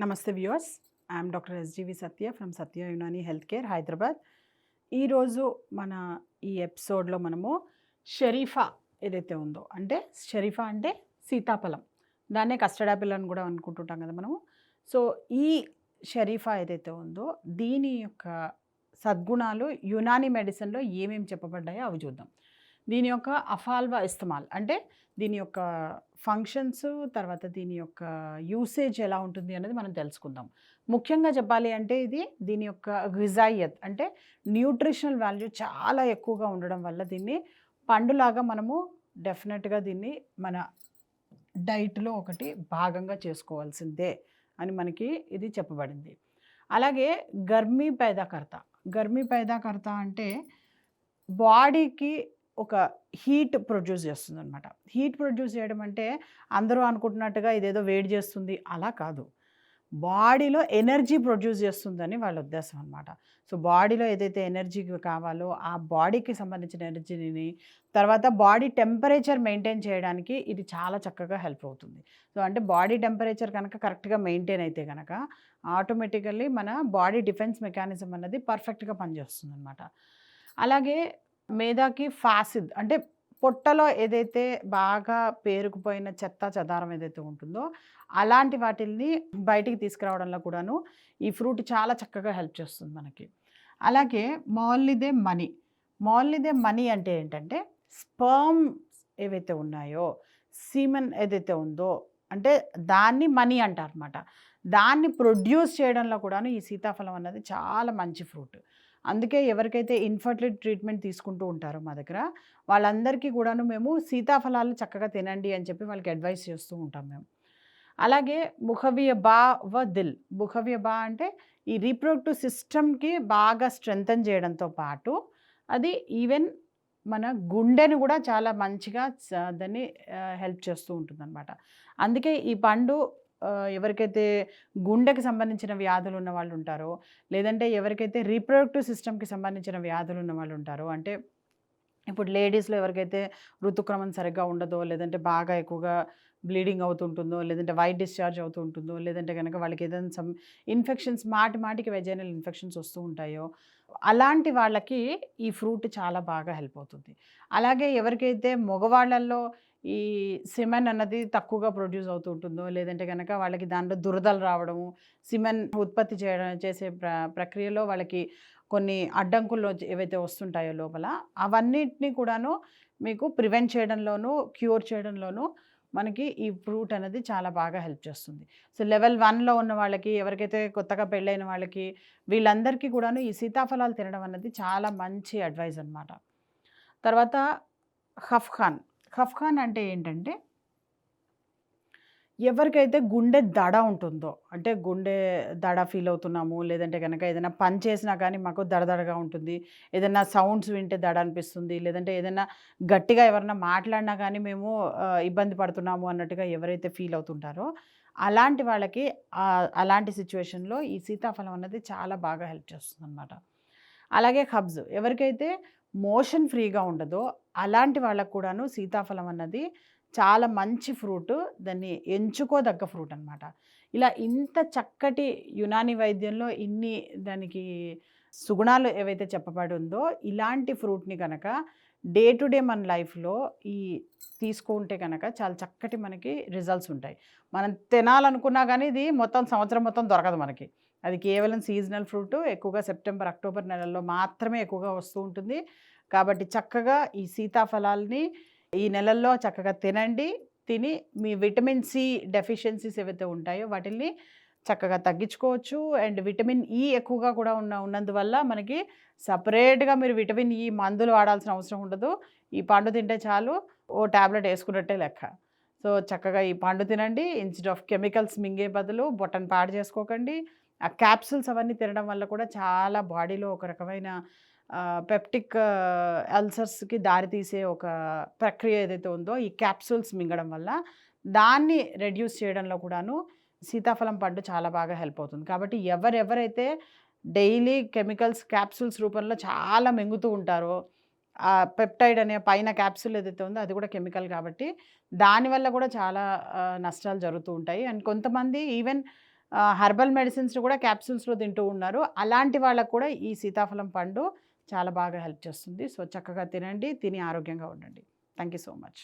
నమస్తే viewers. I'm doctor S G V Satya from Satya Unani health care Hyderabad. ఈరోజు మన ఈ ఎపిసోడ్లో మనము షరీఫా ఏదైతే ఉందో అంటే షరీఫా అంటే సీతాఫలం. దాన్నే కస్టర్డ్ యాపిల్ అని కూడా అనుకుంటుంటాం కదా మనము. సో ఈ షరీఫా ఏదైతే ఉందో దీని యొక్క సద్గుణాలు యునాని మెడిసిన్లో ఏమేమి చెప్పబడ్డాయో అవి చూద్దాం. దీని యొక్క అఫాల్వా ఇస్తమాల్. అంటే దీని యొక్క ఫంక్షన్స్ తర్వాత దీని యొక్క యూసేజ్ ఎలా ఉంటుంది అనేది మనం తెలుసుకుందాం. ముఖ్యంగా చెప్పాలి అంటే ఇది దీని యొక్క గిజాయత్ అంటే న్యూట్రిషనల్ వాల్యూ చాలా ఎక్కువగా ఉండడం వల్ల దీన్ని పండులాగా మనము డెఫినెట్గా దీన్ని మన డైట్లో ఒకటి భాగంగా చేసుకోవాల్సిందే అని మనకి ఇది చెప్పబడింది. అలాగే గర్మీ పైదాకర్త. గర్మీ పైదాకర్త అంటే బాడీకి ఒక హీట్ ప్రొడ్యూస్ చేస్తుంది అనమాట హీట్ ప్రొడ్యూస్ చేయడం అంటే అందరూ అనుకుంటున్నట్టుగా ఇదేదో వేడి చేస్తుంది. అలా కాదు. బాడీలో ఎనర్జీ ప్రొడ్యూస్ చేస్తుందని వాళ్ళ ఉద్దేశం అనమాట సో బాడీలో ఏదైతే ఎనర్జీ కావాలో ఆ బాడీకి సంబంధించిన ఎనర్జీని తర్వాత బాడీ టెంపరేచర్ మెయింటైన్ చేయడానికి ఇది చాలా చక్కగా హెల్ప్ అవుతుంది. సో అంటే బాడీ టెంపరేచర్ కనుక కరెక్ట్గా మెయింటైన్ అయితే కనుక ఆటోమేటికల్లీ మన బాడీ డిఫెన్స్ మెకానిజం అన్నది పర్ఫెక్ట్గా పనిచేస్తుంది అనమాట అలాగే మేధాకి ఫాసిద్ అంటే పొట్టలో ఏదైతే బాగా పేరుకుపోయిన చెత్త చెదారం ఏదైతే ఉంటుందో అలాంటి వాటిల్ని బయటికి తీసుకురావడంలో కూడాను ఈ ఫ్రూట్ చాలా చక్కగా హెల్ప్ చేస్తుంది మనకి. అలాగే మాల్లిదే మనీ. మాల్లిదే మనీ అంటే ఏంటంటే స్పర్మ్ ఏవైతే ఉన్నాయో సీమన్ ఏదైతే ఉందో అంటే దాన్ని మనీ అంటారు అనమాట దాన్ని ప్రొడ్యూస్ చేయడంలో కూడాను ఈ సీతాఫలం అన్నది చాలా మంచి ఫ్రూట్. అందుకే ఎవరికైతే ఇన్ఫర్టిలిటీ ట్రీట్మెంట్ తీసుకుంటూ ఉంటారో మా దగ్గర వాళ్ళందరికీ కూడాను మేము సీతాఫలాలు చక్కగా తినండి అని చెప్పి వాళ్ళకి అడ్వైస్ చేస్తూ ఉంటాం మేము. అలాగే ముఖవ్య బా వ దిల్. ముఖవ్య బా అంటే ఈ రీప్రొడక్టివ్ సిస్టమ్కి బాగా స్ట్రెంగ్తన్ చేయడంతో పాటు అది ఈవెన్ మన గుండెని కూడా చాలా మంచిగా దాన్ని హెల్ప్ చేస్తూ ఉంటుందన్నమాట. అందుకే ఈ పండు ఎవరికైతే గుండెకి సంబంధించిన వ్యాధులు ఉన్న వాళ్ళు ఉంటారో లేదంటే ఎవరికైతే రీప్రొడక్టివ్ సిస్టమ్కి సంబంధించిన వ్యాధులు ఉన్న వాళ్ళు ఉంటారో అంటే ఇప్పుడు లేడీస్లో ఎవరికైతే ఋతుక్రమం సరిగ్గా ఉండదో లేదంటే బాగా ఎక్కువగా బ్లీడింగ్ అవుతుంటుందో లేదంటే వైట్ డిశ్చార్జ్ అవుతుంటుందో లేదంటే కనుక వాళ్ళకి ఏదైనా సమ్ ఇన్ఫెక్షన్స్ మాటి మాటికి వెజైనల్ ఇన్ఫెక్షన్స్ వస్తూ ఉంటాయో అలాంటి వాళ్ళకి ఈ ఫ్రూట్ చాలా బాగా హెల్ప్ అవుతుంది. అలాగే ఎవరికైతే మగవాళ్ళల్లో ఈ సిమెన్ అన్నది తక్కువగా ప్రొడ్యూస్ అవుతూ ఉంటుందో లేదంటే కనుక వాళ్ళకి దాంట్లో దురదలు రావడము సిమెన్ ఉత్పత్తి చేయడం చేసే ప్ర ప్రక్రియలో వాళ్ళకి కొన్ని అడ్డంకుల్లో ఏవైతే వస్తుంటాయో లోపల అవన్నిటిని కూడాను మీకు ప్రివెంట్ చేయడంలోనూ క్యూర్ చేయడంలోనూ మనకి ఈ ఫ్రూట్ అనేది చాలా బాగా హెల్ప్ చేస్తుంది. సో లెవెల్ వన్లో ఉన్న వాళ్ళకి ఎవరికైతే కొత్తగా పెళ్ళైన వాళ్ళకి వీళ్ళందరికీ కూడాను ఈ సీతాఫలాలు తినడం అనేది చాలా మంచి అడ్వైజ్ అనమాట తర్వాత హఫ్ఖాన్ ఖఫ్ఖాన్ అంటే ఏంటంటే ఎవరికైతే గుండె దడ ఉంటుందో అంటే గుండె దడ ఫీల్ అవుతున్నాము లేదంటే కనుక ఏదైనా పని చేసినా కానీ మాకు దడదడగా ఉంటుంది ఏదైనా సౌండ్స్ వింటే దడ అనిపిస్తుంది లేదంటే ఏదైనా గట్టిగా ఎవరైనా మాట్లాడినా కానీ మేము ఇబ్బంది పడుతున్నాము అన్నట్టుగా ఎవరైతే ఫీల్ అవుతుంటారో అలాంటి వాళ్ళకి అలాంటి సిచ్యువేషన్లో ఈ సీతాఫలం అనేది చాలా బాగా హెల్ప్ చేస్తుంది అనమాట అలాగే హబ్స్ ఎవరికైతే మోషన్ ఫ్రీగా ఉండదో. అలాంటి వాళ్ళకు కూడాను సీతాఫలం అన్నది చాలా మంచి ఫ్రూట్. దాన్ని ఎంచుకోదగ్గ ఫ్రూట్ అనమాట ఇలా ఇంత చక్కటి యునాని వైద్యంలో ఇన్ని దానికి సుగుణాలు ఏవైతే చెప్పబడి ఉందో ఇలాంటి ఫ్రూట్ని కనుక డే టు డే మన లైఫ్లో ఈ తీసుకుంటే కనుక చాలా చక్కటి మనకి రిజల్ట్స్ ఉంటాయి. మనం తినాలనుకున్నా కానీ ఇది మొత్తం సంవత్సరం మొత్తం దొరకదు మనకి. అది కేవలం సీజనల్ ఫ్రూట్ ఎక్కువగా సెప్టెంబర్ అక్టోబర్ నెలల్లో మాత్రమే ఎక్కువగా వస్తూ ఉంటుంది. కాబట్టి చక్కగా ఈ సీతాఫలాల్ని ఈ నెలల్లో చక్కగా తినండి. తిని మీ విటమిన్ సి డెఫిషియన్సీస్ ఏవైతే ఉంటాయో వాటిని చక్కగా తగ్గించుకోవచ్చు. అండ్ విటమిన్ ఈ ఎక్కువగా కూడా ఉన్న ఉన్నందువల్ల మనకి సపరేట్గా మీరు విటమిన్ ఈ మందులు వాడాల్సిన అవసరం ఉండదు. ఈ పండు తింటే చాలు. ఓ ట్యాబ్లెట్ వేసుకున్నట్టే లెక్క. సో చక్కగా ఈ పండు తినండి. ఇన్స్టెడ్ ఆఫ్ కెమికల్స్ మింగే బదులు బొట్టను పాడు చేసుకోకండి. ఆ క్యాప్సుల్స్ అవన్నీ తినడం వల్ల కూడా చాలా బాడీలో ఒక రకమైన పెప్టిక్ అల్సర్స్కి దారితీసే ఒక ప్రక్రియ ఏదైతే ఉందో ఈ క్యాప్సూల్స్ మింగడం వల్ల దాన్ని రెడ్యూస్ చేయడంలో కూడాను సీతాఫలం పండు చాలా బాగా హెల్ప్ అవుతుంది. కాబట్టి ఎవరెవరైతే డైలీ కెమికల్స్ క్యాప్సూల్స్ రూపంలో చాలా మింగుతూ ఉంటారో ఆ పెప్టైడ్ అనే పైన క్యాప్సూల్ ఏదైతే ఉందో అది కూడా కెమికల్ కాబట్టి దానివల్ల కూడా చాలా నష్టాలు జరుగుతూ ఉంటాయి. అండ్ కొంతమంది ఈవెన్ హెర్బల్ మెడిసిన్స్ కూడా క్యాప్సూల్స్లో తింటూ ఉన్నారు. అలాంటి వాళ్ళకు కూడా ఈ సీతాఫలం పండు చాలా బాగా హెల్ప్ చేస్తుంది. సో చక్కగా తినండి తిని ఆరోగ్యంగా ఉండండి. Thank you so much.